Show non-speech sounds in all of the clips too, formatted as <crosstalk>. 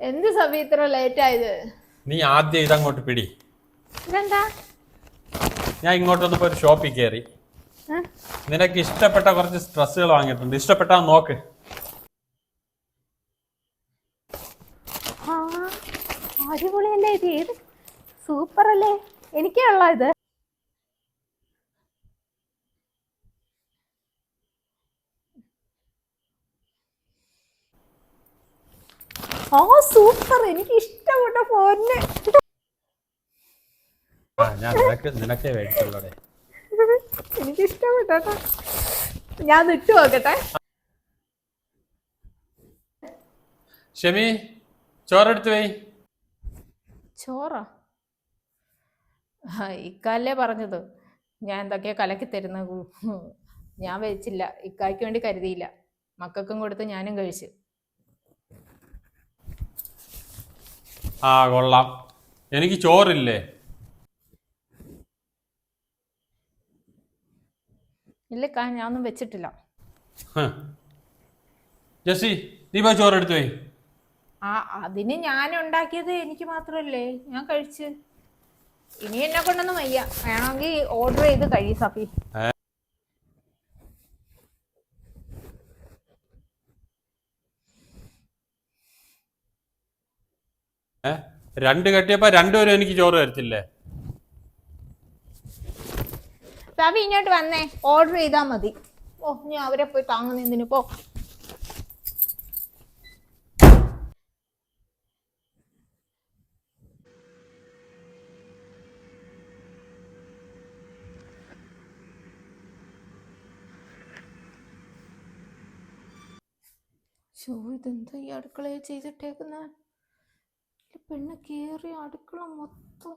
എന്ത് സഭ ഇത്ര ലേറ്റ് ആയത്? നീ ആദ്യം ഇതങ്ങോട്ട് പിടി. ഇതെന്താ? ഞാൻ ഇങ്ങോട്ടൊന്ന് ഒരു ഷോപ്പിൽ കയറി. ഏ? നിനക്ക് ഇഷ്ടപ്പെട്ട കുറച്ച് ഡ്രസ്സുകൾ വാങ്ങിയിട്ടുണ്ട്. ഇഷ്ടപ്പെട്ടാ നോക്ക്. ആ, അടിപൊളിയല്ലേ ഇത്? ഏത്? സൂപ്പർ അല്ലേ എനിക്കുള്ള ഇത്? ആ സൂപ്പർ. എനിക്ക് ഇഷ്ടപ്പെട്ട ഫോണിന് എനിക്ക് ഇഷ്ടപ്പെട്ടു ഞാൻ ഇട്ട് നോക്കട്ടെ. ഷെമി ചോറെടുത്ത് പോയി ചോറോ? ഇക്കാലേ പറഞ്ഞത്. ഞാൻ എന്തൊക്കെയാ കലക്കി തരുന്ന ഞാൻ വെച്ചില്ല. ഇക്കായ്ക്ക് വേണ്ടി കരുതിയില്ല. മക്കൾക്കും കൊടുത്ത് ഞാനും കഴിച്ചു. ആ കൊള്ളാം. എനിക്ക് ചോറില്ലേ? ഇല്ല കാ ഞാനൊന്നും വെച്ചിട്ടില്ല. ജസ്സി നീ പോയി ചോറ് പോയി ആ അതിന് ഞാൻ ഉണ്ടാക്കിയത് എനിക്ക് മാത്രല്ലേ. ഞാൻ കഴിച്ച്. ഇനി എന്നെ കൊണ്ടൊന്നും വയ്യ. വേണമെങ്കിൽ ഓർഡർ ചെയ്ത് കഴി സഫി. ഏ? രണ്ട് കെട്ടിയപ്പോ രണ്ടുപേരും എനിക്ക് ചോറ് തരത്തില്ലേ? സഫി ഇങ്ങോട്ട് വന്നേ. ഓർഡർ ചെയ്താ മതി. ഓ ഞാൻ അവരെ പോയി താങ്ങുന്നതിന് പോ. ഇതെന്താ ഈ അടുക്കളയിൽ ചെയ്തിട്ടേക്കുന്ന? പെണ്ണ് കേറി അടുക്കള മൊത്തം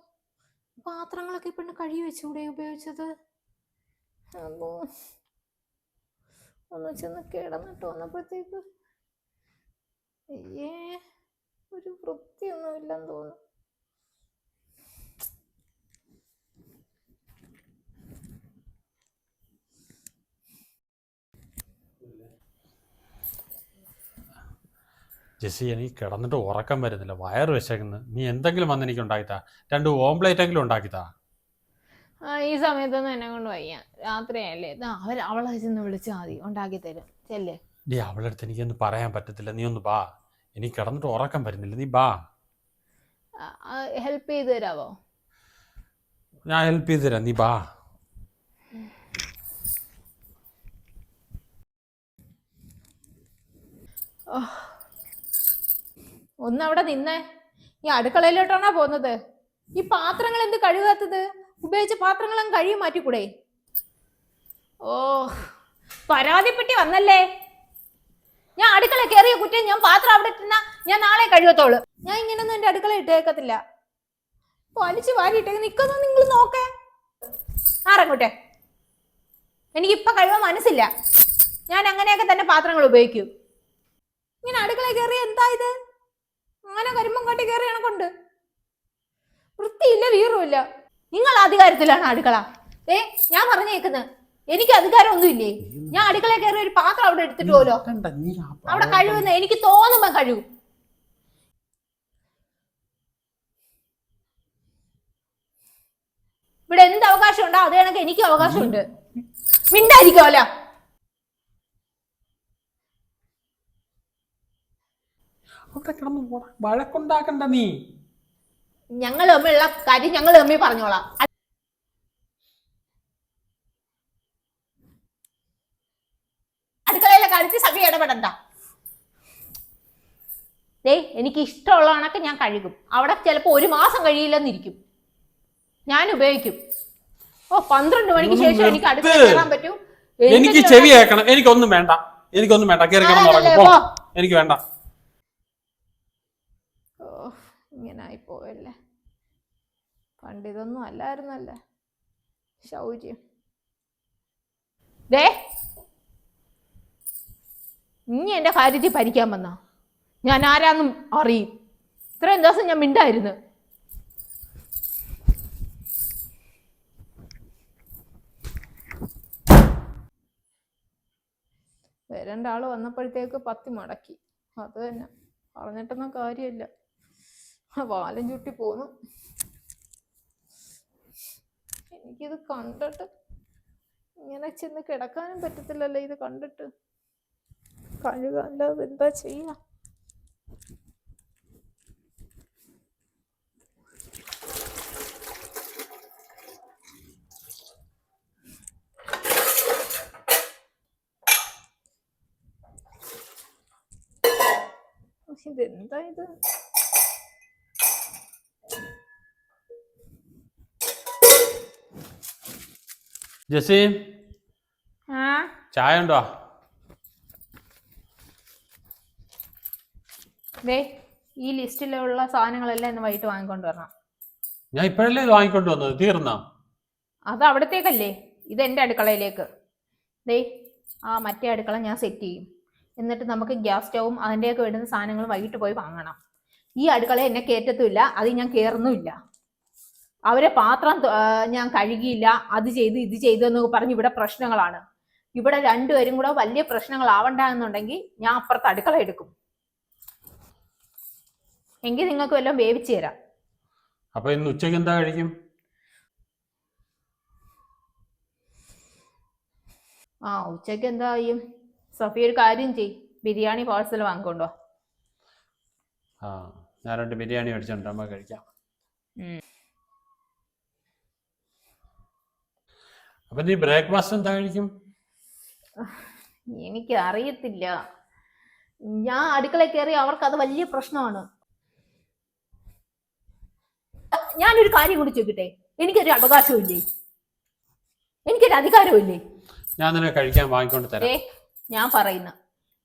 പാത്രങ്ങളൊക്കെ പെണ്ണ് കഴുകി വെച്ചൂടെ ഉപയോഗിച്ചത്. ഒന്ന് ചെന്ന് കിടന്നിട്ട് വന്നപ്പോഴത്തേക്ക് ഏ ഒരു വൃത്തിയൊന്നും ഇല്ലെന്ന് തോന്നുന്നു. ജെസ്സി എനിക്ക് കിടന്നിട്ട് ഉറക്കം വരുന്നില്ല. വയറ് വിശക്കുന്നു നീ എന്തെങ്കിലും വന്ന് എനിക്ക് ഉണ്ടാക്കിത്താ. രണ്ട് ഓംപ്ലേറ്റ് എങ്കിലും ഉണ്ടാക്കിത്താ. ആ ഈ സമയത്തൊന്നും എന്നെ കൊണ്ട് വയ്യ. രാത്രിയല്ലേ ഇതാ അവർ അവളെ ചെന്ന് വിളിച്ചാൽ മതി. ഉണ്ടാക്കി തരും ചെല്ലേ. ഡി അവളുടെ അടുത്ത് എനിക്കൊന്നും പറയാൻ പറ്റത്തില്ല. നീ ഒന്ന് ബാ എനിക്ക് കിടന്നിട്ട് ഉറക്കം വരുന്നില്ല. നീ ബാ ഹെൽപ്പ് ചെയ്ത് തരാവോ? ഞാൻ ഹെൽപ്പ് ചെയ്ത് തരാം. നീ ബാ ഒന്ന് അവിടെ നിന്നേ. ഈ അടുക്കളയിലോട്ടാണോ പോകുന്നത്? ഈ പാത്രങ്ങൾ എന്ത് കഴുകാത്തത്? ഉപയോഗിച്ച പാത്രങ്ങളും കഴുകി മാറ്റിക്കൂടെ? ഓ പരാതിപ്പെട്ടി വന്നല്ലേ? ഞാൻ അടുക്കള കയറിയ കുറ്റം ഞാൻ പാത്രം അവിടെ ഇട്ടുന്ന ഞാൻ നാളെ കഴുകത്തോളൂ. ഞാൻ ഇങ്ങനൊന്നും എന്റെ അടുക്കള ഇട്ടേക്കത്തില്ല. വലിച്ചു വാരിയിട്ടേക്ക് നിൽക്കുന്നു നിങ്ങൾ നോക്കേ. ആറങ്ങോട്ടെ. എനിക്ക് ഇപ്പൊ കഴിവാൻ മനസ്സില്ല. ഞാൻ അങ്ങനെയൊക്കെ തന്നെ പാത്രങ്ങൾ ഉപയോഗിക്കും. ഇങ്ങനെ അടുക്കള കയറി എന്താ ഇത്? അങ്ങനെ കരിമ്പം കാട്ടി കയറി കണക്കുണ്ട്. വൃത്തിയില്ല വീറുമില്ല. നിങ്ങൾ അധികാരത്തിലാണ് അടുക്കള. ഏ ഞാൻ പറഞ്ഞേക്കുന്നത് എനിക്ക് അധികാരമൊന്നുമില്ലേ? ഞാൻ അടുക്കള കയറി ഒരു പാത്രം അവിടെ എടുത്തിട്ട് പോലോ? അവിടെ കഴിവുന്ന എനിക്ക് തോന്നുമ്പോ കഴിവും ഇവിടെ എന്ത് അവകാശം ഉണ്ടോ അത് കണക്ക് എനിക്കും അവകാശമുണ്ട്. മിണ്ടായിരിക്കുമല്ല അവിടെ കിടന്ന് പോടാ. വഴക്കുണ്ടാക്കണ്ട നീ. ഞങ്ങൾ തമ്മിലുള്ള കാര്യം ഞങ്ങൾ തമ്മിൽ പറഞ്ഞോളാം. അടുക്കളയിലെ കാര്യത്തിൽ സഭ ഇടപെടണ്ട. ദേ എനിക്ക് ഇഷ്ടമുള്ള കണക്ക് ഞാൻ കഴുകും. അവിടെ ചിലപ്പോ ഒരു മാസം കഴിയില്ലെന്നിരിക്കും. ഞാൻ ഉപയോഗിക്കും. ഓ പന്ത്രണ്ട് മണിക്ക് ശേഷം എനിക്ക് അടുത്ത് പറ്റും കയറാൻ പറ്റൂ. എനിക്ക് ചെവിയേക്കണം ചെവി കേൾക്കണം. എനിക്കൊന്നും വേണ്ട. എനിക്കൊന്നും വേണ്ട. കേറി കിടന്ന്. എനിക്ക് വേണ്ട. ഇങ്ങനെ പോവല്ലേ? പണ്ട് ഇതൊന്നും അല്ലായിരുന്നല്ലേ? ശൗര്യം. ദേ ഇനി എന്റെ കാര്യത്തിൽ ഭരിക്കാൻ വന്നോ? ഞാൻ ആരാന്നും അറിയും. ഇത്രയും ദിവസം ഞാൻ മിണ്ടായിരുന്നു. വരേണ്ട ആൾ വന്നപ്പോഴത്തേക്ക് പത്തി മടക്കി. അത് തന്നെ. പറഞ്ഞിട്ടൊന്നും കാര്യമില്ല. വാലം ചുട്ടി പോന്നു. എനിക്കിത് കണ്ടിട്ട് ഇങ്ങനെ ചെന്ന് കിടക്കാനും പറ്റത്തില്ലല്ലോ ഇത് കണ്ടിട്ട്. കഴുകല്ലാതെ എന്താ ചെയ്യാ? ഇതെന്താ ഇത്? ജെസ്സി ആ? ചായ ഉണ്ടോ? ദേ ഈ ലിസ്റ്റിലുള്ള സാധനങ്ങളെല്ലാം ഇന്ന് വൈകിട്ട് വാങ്ങിക്കൊണ്ട് വരണം. ഞാൻ ഇപ്പോഴല്ലേ ഇത് വാങ്ങിക്കൊണ്ട് വന്നത്? തീർന്ന? അത് അവിടത്തേക്കല്ലേ? ഇത് എന്റെ അടുക്കളയിലേക്ക്. ദേ ആ മറ്റേ അടുക്കള ഞാൻ സെറ്റ് ചെയ്യും. എന്നിട്ട് നമുക്ക് ഗ്യാസ് സ്റ്റൗവും അതിന്റെയൊക്കെ വേണ്ടുന്ന സാധനങ്ങൾ വൈകിട്ട് പോയി വാങ്ങണം. ഈ അടുക്കള എന്നെ കയറ്റത്തുമില്ല അത് ഞാൻ കയറുന്നുമില്ല അവരെ പാത്രം ഞാൻ കഴുകിയില്ല അത് ചെയ്ത് ഇത് ചെയ്തു എന്നൊക്കെ പറഞ്ഞ് ഇവിടെ പ്രശ്നങ്ങളാണ്. ഇവിടെ രണ്ടുപേരും കൂടെ വലിയ പ്രശ്നങ്ങളാവണ്ട എന്നുണ്ടെങ്കിൽ ഞാൻ അപ്പുറത്ത് അടുക്കള എടുക്കും. എങ്കിൽ നിങ്ങൾക്ക് വല്ലതും വേവിച്ചു തരാം. അപ്പൊ ഇന്ന് ഉച്ചയ്ക്ക് എന്താ കഴിക്കും? ആ ഉച്ചയ്ക്ക് എന്താ ചെയ്യും സഫിയ ഒരു കാര്യം ചെയ്. ബിരിയാണി പാഴ്സൽ വാങ്ങിക്കൊണ്ടോ ആ ഞാൻ രണ്ട് ബിരിയാണി മേടിച്ചോണ്ട് അമ്മ കഴിക്കാം. അപ്പൊ നീ ബ്രേക്ക്ഫാസ്റ്റ് എന്താ കഴിക്കും? എനിക്ക് അറിയത്തില്ല ഞാൻ അടുക്കള കയറി അവർക്ക് അത് വലിയ പ്രശ്നമാണ്. ഞാനൊരു കാര്യം കൂടി ചോദിക്കട്ടെ? എനിക്കൊരു അവകാശമില്ലേ എനിക്കൊരു അധികാരമില്ലേ ഞാൻ നിന്നെ കഴിക്കാൻ വാങ്ങിക്കൊണ്ട് ഏ തരാം ഞാൻ പറയുന്ന.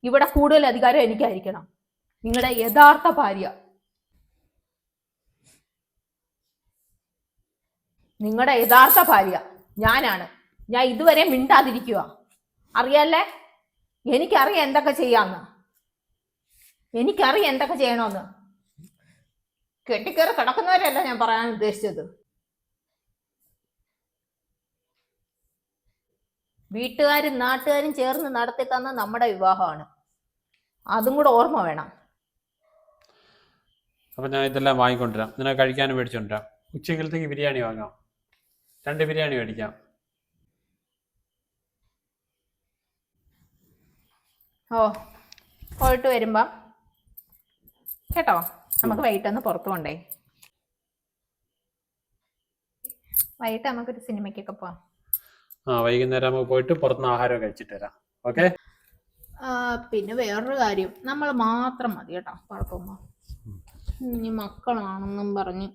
ഇവിടെ കൂടുതൽ അധികാരം എനിക്കായിരിക്കണം. നിങ്ങളുടെ യഥാർത്ഥ ഭാര്യ. നിങ്ങളുടെ യഥാർത്ഥ ഭാര്യ ഞാനാണ്. ഞാൻ ഇതുവരെ മിണ്ടാതിരിക്കുക അറിയാല്ലേ? എനിക്കറിയാം എന്തൊക്കെ ചെയ്യാന്ന്. എനിക്കറിയാം എന്തൊക്കെ ചെയ്യണമെന്ന് കെട്ടിക്കേറി കിടക്കുന്നവരല്ല ഞാൻ പറയാൻ ഉദ്ദേശിച്ചത്. വീട്ടുകാരും നാട്ടുകാരും ചേർന്ന് നടത്തി തന്ന നമ്മുടെ വിവാഹമാണ്. അതും കൂടെ ഓർമ്മ വേണം. അപ്പൊ ഞാൻ ഇതെല്ലാം വാങ്ങിക്കൊണ്ടുവരാം നിന്നെ കഴിക്കാനും മേടിച്ചോണ്ടിരാം ഉച്ചക്കലത്തേക്ക് ബിരിയാണി വാങ്ങാം. രണ്ട് ബിരിയാണി മേടിക്കാം. ഓ പോയിട്ട് വരുമ്പം കേട്ടോ നമുക്ക് വൈകിട്ടൊന്ന് പുറത്തു കൊണ്ടേ വൈകിട്ട് നമുക്കൊരു സിനിമയ്ക്കൊക്കെ പോവാം. ആ വൈകുന്നേരം നമുക്ക് പോയിട്ട് പുറത്തുനിന്ന് ആഹാരം കഴിച്ചിട്ട് വരാം. ഓക്കെ? പിന്നെ വേറൊരു കാര്യം. നമ്മൾ മാത്രം മതി കേട്ടോ കുഴപ്പമോ ഇനി മക്കളാണെന്നും പറഞ്ഞ്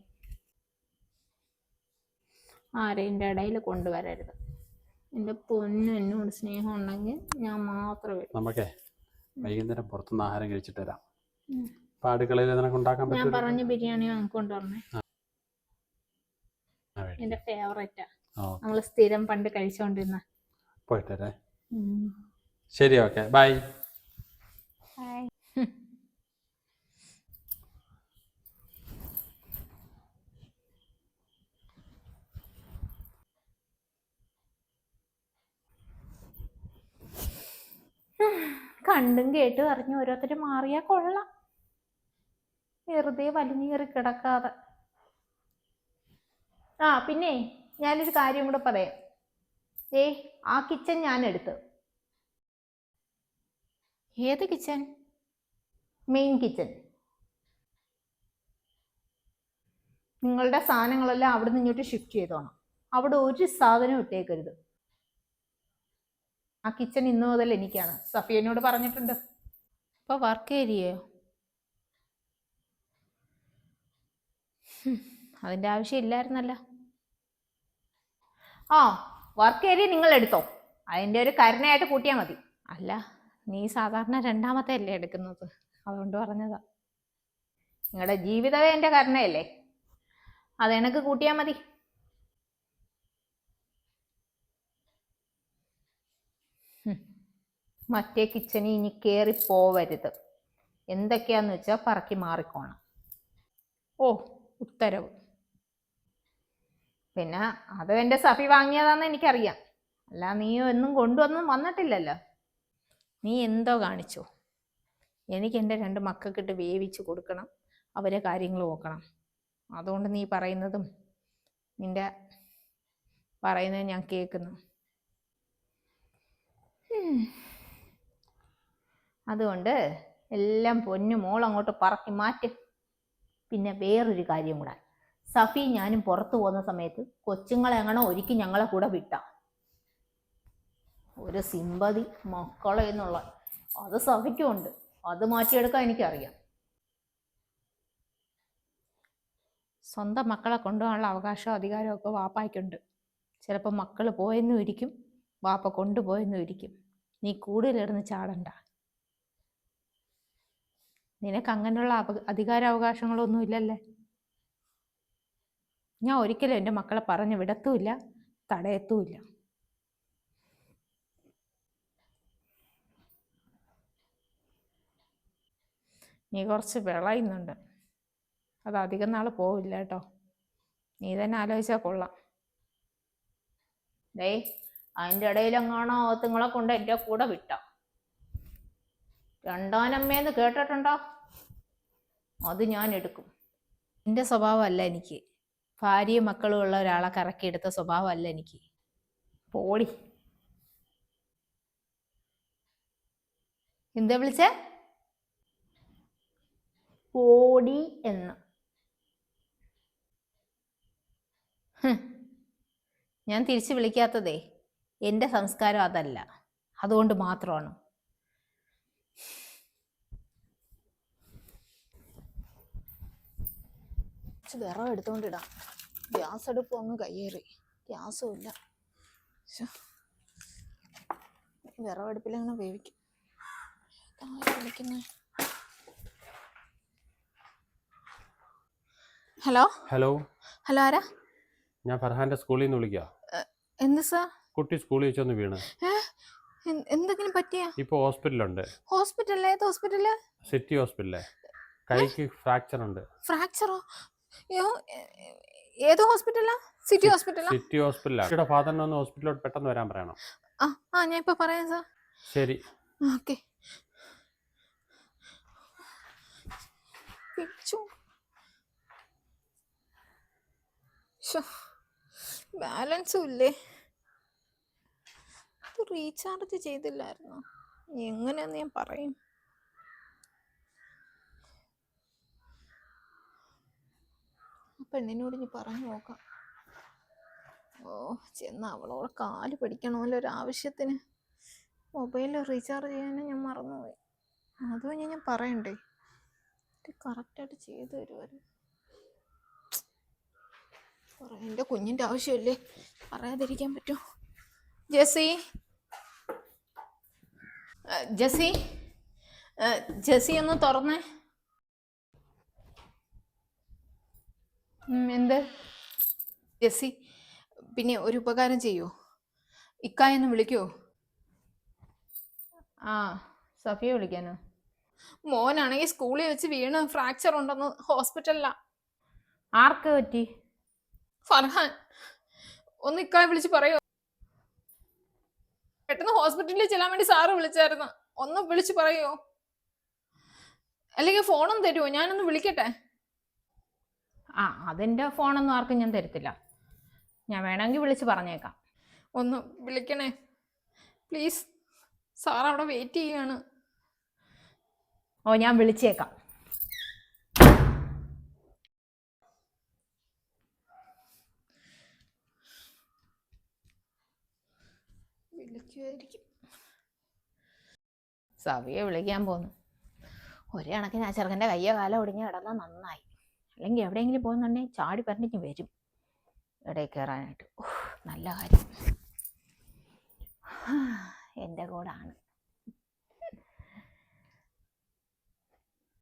ആരെയും ഇടയിൽ കൊണ്ടുവരരുത്. എന്റെ പൊന്നു എന്നോട് സ്നേഹം ഉണ്ടെങ്കിൽ ഞാൻ മാത്രമേ നമുക്കേ വൈകുന്നേരം പുറത്തുനിന്ന് ആഹാരം കഴിച്ചിട്ട് വരാം. പാടുകളിൽ അപ്പൊ അടുക്കളയിൽ നിനക്ക് ഉണ്ടാക്കാൻ ഞാൻ പറ്റും പറഞ്ഞ ബിരിയാണി നമുക്ക് കൊണ്ടുവരണേ. എന്റെ ഫേവറേറ്റാ നമ്മൾ സ്ഥിരം പണ്ട് കഴിച്ചുകൊണ്ടിരുന്ന പോയിട്ടേ ശരി ഓക്കെ. ബൈ. ഹായ് <laughs> കണ്ടും കേട്ടും അറിഞ്ഞ് ഓരോരുത്തർ മാറിയാ കൊള്ളാം. വെറുതെ വലിഞ്ഞേറി കിടക്കാതെ. ആ പിന്നെ ഞാനൊരു കാര്യം കൂടെ പറയാം. ഏ ആ കിച്ചൺ ഞാൻ എടുത്ത് ഏത് കിച്ചൺ? Main kitchen. നിങ്ങളുടെ സാധനങ്ങളെല്ലാം അവിടെ നിന്ന് ഇങ്ങോട്ട് ഷിഫ്റ്റ് ചെയ്തോണം. അവിടെ ഒരു സാധനം ഇട്ടേക്കരുത്. ആ കിച്ചൺ ഇന്നു മുതൽ എനിക്കാണ്. സഫിയനോട് പറഞ്ഞിട്ടുണ്ട്. അപ്പൊ വർക്ക് ഏരിയയോ അതിന്റെ ആവശ്യം ഇല്ലായിരുന്നല്ലോ. ആ വർക്ക് ഏരിയ നിങ്ങൾ എടുത്തോ. അതിന്റെ ഒരു കരുണയായിട്ട് കൂട്ടിയാൽ മതി. അല്ല നീ സാധാരണ രണ്ടാമത്തെ അല്ലേ എടുക്കുന്നത്? അതുകൊണ്ട് പറഞ്ഞതാ. നിങ്ങളുടെ ജീവിതമേ എന്റെ കരുണയല്ലേ? അത് എനക്ക് കൂട്ടിയാൽ മതി. മറ്റേ കിച്ചണിൽ ഇനി കയറി പോവരുത്. എന്തൊക്കെയാന്ന് വെച്ചാൽ പറക്കി മാറിക്കോണം. ഓ ഉത്തരവ്. പിന്നെ അത് എന്റെ സഫി വാങ്ങിയതാന്ന് എനിക്കറിയാം. അല്ല നീ ഒന്നും കൊണ്ടുവന്നും വന്നിട്ടില്ലല്ലോ. നീ എന്തോ കാണിച്ചോ? എനിക്ക് എന്റെ രണ്ട് മക്കൾക്കിട്ട് വേവിച്ച് കൊടുക്കണം അവരെ കാര്യങ്ങൾ നോക്കണം. അതുകൊണ്ട് നീ പറയുന്നതും നിന്റെ പറയുന്നത് ഞാൻ കേൾക്കുന്നു. അതുകൊണ്ട് എല്ലാം പൊന്നു മോൾ അങ്ങോട്ട് പറക്കി മാറ്റ്. പിന്നെ വേറൊരു കാര്യം കൂടെ. സഫി ഞാനും പുറത്തു പോകുന്ന സമയത്ത് കൊച്ചുങ്ങളെ ഒരുക്കി ഞങ്ങളെ കൂടെ വിട്ട. ഒരു സിമ്പതി മക്കളെ എന്നുള്ള. അത് സഫിക്കും ഉണ്ട്. അത് മാറ്റിയെടുക്കാൻ എനിക്കറിയാം. സ്വന്തം മക്കളെ കൊണ്ടുപോകാനുള്ള അവകാശവും അധികാരവും ഒക്കെ വാപ്പായ്ക്കുണ്ട്. ചിലപ്പോൾ മക്കൾ പോയെന്നും ഇരിക്കും വാപ്പ കൊണ്ടുപോയെന്നും ഇരിക്കും. നീ കൂടുതലിടന്ന് ചാടണ്ട. നിനക്ക് അങ്ങനെയുള്ള അധികാരാവകാശങ്ങളൊന്നും ഇല്ലല്ലേ? ഞാൻ ഒരിക്കലും എന്റെ മക്കളെ പറഞ്ഞു വിടത്തുമില്ല തടയത്തുമില്ല. നീ കുറച്ച് വിളയുന്നുണ്ട്. അത് അധികം നാൾ പോവില്ല കേട്ടോ. നീ തന്നെ ആലോചിച്ചാൽ കൊള്ളാം. ഡേ അതിന്റെ ഇടയിലെങ്ങാണോ നിങ്ങളെ കൊണ്ട് എന്റെ കൂടെ വിട്ട. രണ്ടാനമ്മേന്ന് കേട്ടിട്ടുണ്ടോ? അത് ഞാൻ എടുക്കും. എന്റെ സ്വഭാവമല്ല എനിക്ക്. ഭാര്യയും മക്കളും ഉള്ള ഒരാളെ കറക്കിയെടുത്ത സ്വഭാവമല്ല എനിക്ക്. പോളി എന്താ വിളിച്ച? പോടി എന്ന്. ഞാൻ തിരിച്ചു വിളിക്കാത്തതേ. എന്റെ സംസ്കാരം അതല്ല. അതുകൊണ്ട് മാത്രമാണ്. കുറച്ച് വിറവ് എടുത്തുകൊണ്ടിടാം ഗ്യാസ് അടുപ്പ് അങ്ങ് കയ്യേറി. ഗ്യാസും ഇല്ല. വിറവടുപ്പിലങ്ങനെ വേവിക്കും. ഹലോ? ഹലോ. ഹലോ ആരാ? ഞാൻ ഫർഹാന്റെ സ്കൂളിൽ നിന്ന് വിളിക്കാം. എന്ത് സാർ കുട്ടി സ്കൂളിൽ വെച്ചൊന്ന് വീണ്. എന്തെങ്കിലും പറ്റിയ? ഇപ്പോൾ ഹോസ്പിറ്റലുണ്ട് ഹോസ്പിറ്റലിൽ ഏത് ഹോസ്പിറ്റലിൽ? സിറ്റി ഹോസ്പിറ്റലിലെ. കൈക്ക് ഫ്രാക്ചർ ഉണ്ട് ഫ്രാക്ചറോ? ഏത് ഹോസ്പിറ്റലാ? സിറ്റി ഹോസ്പിറ്റലാ? സിറ്റി ഹോസ്പിറ്റലാണ് ഫാദറിനെ ഒന്ന് ഹോസ്പിറ്റലിലോട്ട് പെട്ടെന്ന് വരാൻ പറയണം. ആ ആ ഞാൻ ഇപ്പൊ പറയാം സാർ. ശരി. ഓക്കെ. ബാലൻസും ഇല്ലേ? റീചാർജ് ചെയ്തില്ലായിരുന്നോ? എങ്ങനെയാന്ന് ഞാൻ പറയും. പെണ്ണിനോട് ഇനി പറഞ്ഞു നോക്കാം. ഓ ചെന്ന് അവളോട് കാൽ പിടിക്കണമല്ലോ ഒരു ആവശ്യത്തിന്. മൊബൈലിൽ റീചാർജ് ചെയ്യാനും ഞാൻ മറന്നുപോയി. അതും ഞാൻ ഞാൻ പറയണ്ടേ? കറക്റ്റായിട്ട് ചെയ്തു തരുമായിരുന്നു എന്റെ കുഞ്ഞിന്റെ ആവശ്യമല്ലേ പറയാതിരിക്കാൻ പറ്റുമോ ജെസി ജെസി ജെസി ഒന്ന് തുറന്നേ. എന്ത്? ജെസ്സി പിന്നെ ഒരു ഉപകാരം ചെയ്യോ? ഇക്കായൊന്ന് വിളിക്കോ? ആ സഫിയെ വിളിക്കാനോ? മോനാണെങ്കിൽ സ്കൂളിൽ വെച്ച് വീണ് ഫ്രാക്ചർ ഉണ്ടെന്ന് ഹോസ്പിറ്റലിലാ ആർക്ക് പറ്റി? ഫർഹാൻ ഒന്ന് ഇക്കായ വിളിച്ച് പറയോ? പെട്ടെന്ന് ഹോസ്പിറ്റലിൽ ചെല്ലാൻ വേണ്ടി സാറ് വിളിച്ചായിരുന്നു. ഒന്ന് വിളിച്ച് പറയോ? അല്ലെങ്കിൽ ഫോണൊന്നും തരുമോ ഞാനൊന്ന് വിളിക്കട്ടെ? ആ അതെന്റെ ഫോണൊന്നും ആർക്കും ഞാൻ തരത്തില്ല. ഞാൻ വേണമെങ്കിൽ വിളിച്ച് പറഞ്ഞേക്കാം. ഒന്ന് വിളിക്കണേ. പ്ലീസ് സാർ അവിടെ വെയിറ്റ് ചെയ്യാണ് ഓ ഞാൻ വിളിച്ചേക്കാം. വിളിക്കുമായിരിക്കും സവിയെ വിളിക്കാൻ പോന്നു. ഒരേ കണക്കിന് ആ ചെറുക്കന്റെ കയ്യോ കാലം ഒടിഞ്ഞ് കിടന്നാൽ നന്നായി. അല്ലെങ്കിൽ എവിടെയെങ്കിലും പോകുന്നുണ്ടെങ്കിൽ ചാടി പറഞ്ഞിട്ട് വരും. ഇടയിൽ കയറാനായിട്ട്. നല്ല കാര്യം. എന്റെ കൂടാണ്.